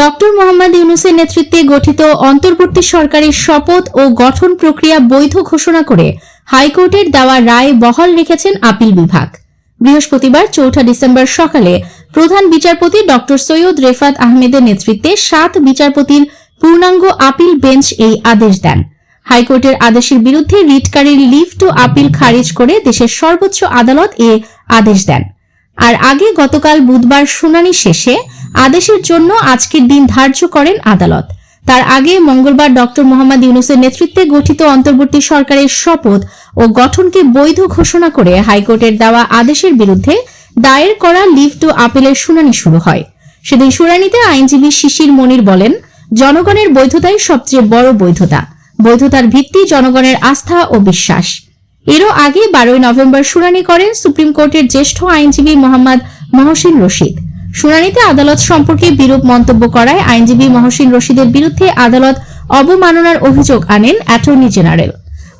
Doctor Mohammad ইউনুসের নেতৃত্বে গঠিত অন্তর্বর্তী সরকারের শপথ ও গঠন প্রক্রিয়া বৈধ ঘোষণা করে হাইকোর্টের দেওয়া রায় বহাল রেখেছেন আপিল বিভাগ। বৃহস্পতিবার চৌঠা ডিসেম্বর সকালে প্রধান বিচারপতি ডক্টর সৈয়দ রেফাত আহমেদের নেতৃত্বে সাত বিচারপতির পূর্ণাঙ্গ আপিল বেঞ্চ এই আদেশ দেন। হাইকোর্টের আদেশের বিরুদ্ধে রিটকারীর লিভ টু আপিল খারিজ করে দেশের সর্বোচ্চ আদালত এ আদেশ দেন। আর আগে গতকাল বুধবার শুনানি শেষে আদেশের জন্য আজকের দিন ধার্য করেন আদালত। তার আগে মঙ্গলবার ডক্টর মোহাম্মদ ইউনুসের নেতৃত্বে গঠিত অন্তর্বর্তী সরকারের শপথ ও গঠনকে বৈধ ঘোষণা করে হাইকোর্টের দেওয়া আদেশের বিরুদ্ধে দায়ের করা লিভ টু আপিলের শুনানি শুরু হয়। সেদিন শুনানিতে আইনজীবী শিশির মনির বলেন, জনগণের বৈধতাই সবচেয়ে বড় বৈধতা। বৈধতার ভিত্তি জনগণের আস্থা ও বিশ্বাস। এরও আগে বারোই নভেম্বর শুনানি করেন সুপ্রিম কোর্টের জ্যেষ্ঠ আইনজীবী মোহাম্মদ মহসিন রশিদ। শুনানিতে আদালত সম্পর্কে বিরূপ মন্তব্য করায় আইনজীবী মহসিন রশিদের বিরুদ্ধে আদালত অবমাননার অভিযোগ আনেন অ্যাটর্নি জেনারেল।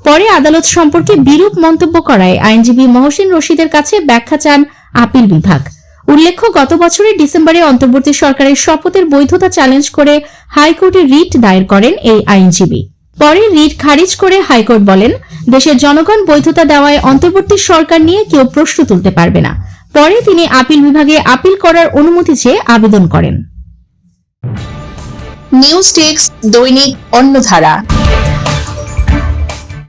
পরে আদালত সম্পর্কে বিরূপ মন্তব্য করায় আইনজীবী মহসিন রশিদের কাছে ব্যাখ্যা চান আপিল বিভাগ। উল্লেখ্য, গত বছরের ডিসেম্বরে অন্তর্বর্তী সরকারের শপথের বৈধতা চ্যালেঞ্জ করে হাইকোর্টে রিট দায়ের করেন এই আইনজীবী। পরে রিট খারিজ করে হাইকোর্ট বলেন, দেশের জনগণ বৈধতা দেওয়ায় অন্তর্বর্তী সরকার নিয়ে কেউ প্রশ্ন তুলতে পারবে না। পরে তিনি আপিল বিভাগে আপিল করার অনুমতি চেয়ে আবেদন করেন। নিউজ টেক্স দৈনিক অন্যধারা